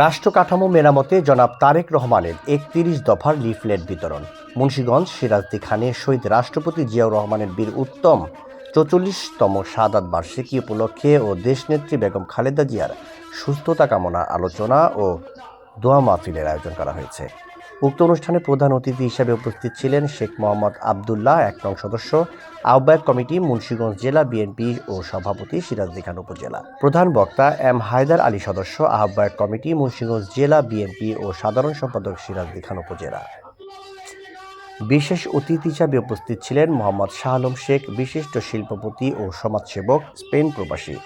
রাষ্ট্র কাঠামো মেরামতে জনাব তারেক রহমানের একত্রিশ দফার লিফলেট বিতরণ। মুন্সীগঞ্জ সিরাজদি খানে শহীদ রাষ্ট্রপতি জিয়াউর রহমানের বীর উত্তম চৌচল্লিশতম সাদাত বার্ষিকী উপলক্ষে ও দেশনেত্রী বেগম খালেদা জিয়ার সুস্থতা কামনা আলোচনা ও দোয়া মাহফিলের আয়োজন করা হয়েছে। উক্ত অনুষ্ঠানে প্রধান অতিথি হিসেবে উপস্থিত ছিলেন শেখ মোহাম্মদ আবদুল্লাহ, এক নং সদস্য, আহ্বায়ক কমিটি মুন্সীগঞ্জ জেলা, বিএনপি ও সভাপতি সিরাজদি খান উপজেলা। প্রধান বক্তা এম হায়দার আলী সদস্য, আহ্বায়ক কমিটি মুন্সীগঞ্জ জেলা, বিএনপি ও সাধারণ সম্পাদক সিরাজদি খান উপজেলা। বিশেষ অতিথি হিসাবে উপস্থিত ছিলেন মোহাম্মদ শাহ আলম শেখ, বিশিষ্ট শিল্পপতি ও সমাজসেবক, স্পেন প্রবাসী।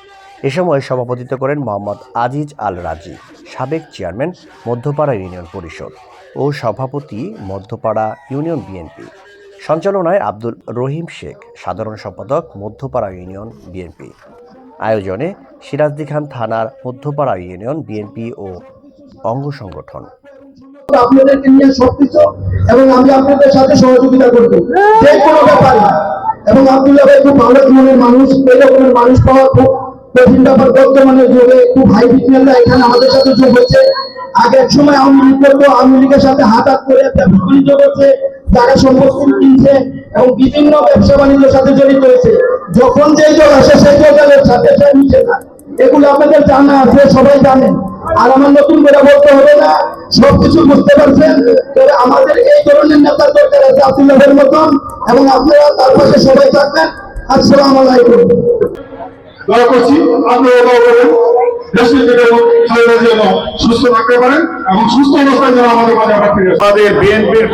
এ সময় সভাপতিত্ব করেন মোহাম্মদ আজিজ আল রাজি সাবেক চেয়ারম্যান মধ্যপাড়া ইউনিয়ন পরিষদ ও সভাপতি মধ্যপাড়া ইউনিয়ন বিএনপি। সঞ্চালনায় আব্দুল রহিম শেখ, সাধারণ সম্পাদক মধ্যপাড়া ইউনিয়ন বিএনপি। আয়োজনে সিরাজদি খান থানার মধ্যপাড়া ইউনিয়ন বিএনপি ও অঙ্গ সংগঠন। আপনাদেরকে নিয়ে সবকিছু এবং আমি আপনাদের সাথে সহযোগিতা করব। যে কোনো ব্যাপারে। এবং আব্দুল্লাহ ভাই খুব ভালো মনের মানুষ, এই রকমের মানুষ পাওয়া খুব আপনাদের জানা আছে, সবাই জানেন। আর আমার নতুন করে বলতে হবে না, সবকিছু বুঝতে পারছেন? আমাদের এই ধরনের নেতার দরকার আছে আব্দুল্লাহের মতন এবং আপনারা তার পাশে সবাই থাকবেন। আসসালাম আলাইকুম। দয়া করছি, আপনারা সুস্থ থাকতে পারেন এবং সুস্থ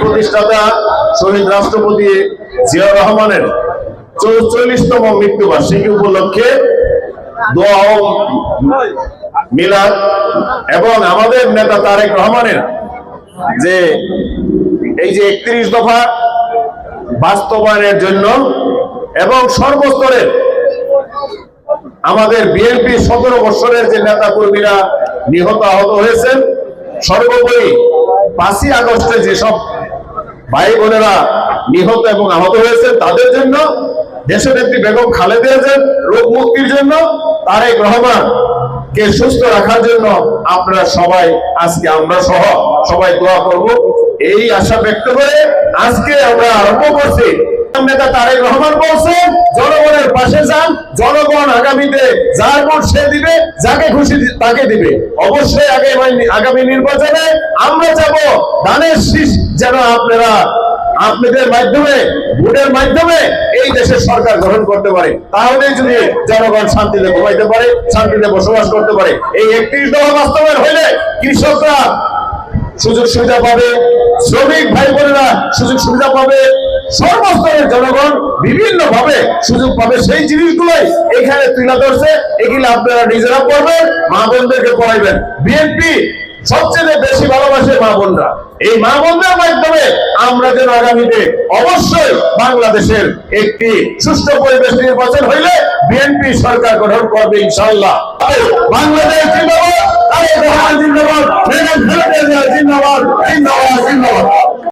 প্রতিষ্ঠাতা রাষ্ট্রপতি জিয়াউর রহমানের চৌচল্লিশতম মৃত্যুবার্ষিকী উপলক্ষে মিলাদ এবং আমাদের নেতা তারেক রহমানের যে এই যে একত্রিশ দফা বাস্তবায়নের জন্য এবং সর্বস্তরের আমাদের বিএনপি সতেরো বছরের যে নেতা কর্মীরা নিহত আহত হয়েছেন, সর্বোপরি পাঁচই আগস্টে যেসব ভাই বোনেরা নিহত এবং আহত হয়েছে তাদের জন্য দেশনেত্রী বেগম খালেদা জিয়ার রোগ মুক্তির জন্য তারেক রহমান কে সুস্থ রাখার জন্য আপনারা সবাই, আজকে আমরা সহ সবাই দোয়া করব। এই আশা ব্যক্ত করে আজকে আমরা আরম্ভ করছি। নেতা তারেক রহমান বলছেন, জনগণের পাশে যান, জনগণ আগামীতে যার ভোট সে দিবে, যাকে খুশি তাকে দিবে। অবশ্যই আগে আগামী নির্বাচনে আমরা যাব ধানের শীষ যেন আপনারা আপনাদের মাধ্যমে, ভোটের মাধ্যমে এই দেশের সরকার গ্রহণ করতে পারে। তাহলে যদি জনগণ শান্তিতে ঘুমাইতে পারে, শান্তিতে বসবাস করতে পারে। এই একত্রিশ দফা বাস্তবায়ন হইলে কৃষকরা সুযোগ সুবিধা পাবে, শ্রমিক ভাই বোনেরা সুযোগ সুবিধা পাবে সর্বস্তরের জনগণ বিভিন্ন ভাবে সুযোগ পাবে সেই জিনিসগুলোই এখানে তুলে ধরছে। এগুলো আপনারা নিজেরা পড়বেন, মা বোনদেরকে পড়াইবেন। বিএনপি সবচেয়ে বেশি ভালোবাসে মা বোনরা। এই মা বোনদের মাধ্যমে আমরা যেন আগামীতে অবশ্যই বাংলাদেশের একটি সুষ্ঠু পরিবেশ নির্বাচন হইলে বিএনপি সরকার গঠন করবে ইনশাল্লাহ বাংলাদেশ জিন্দাবাদ জিন্দাবাদ জিন্দাবাদ জিন্দাবাদ।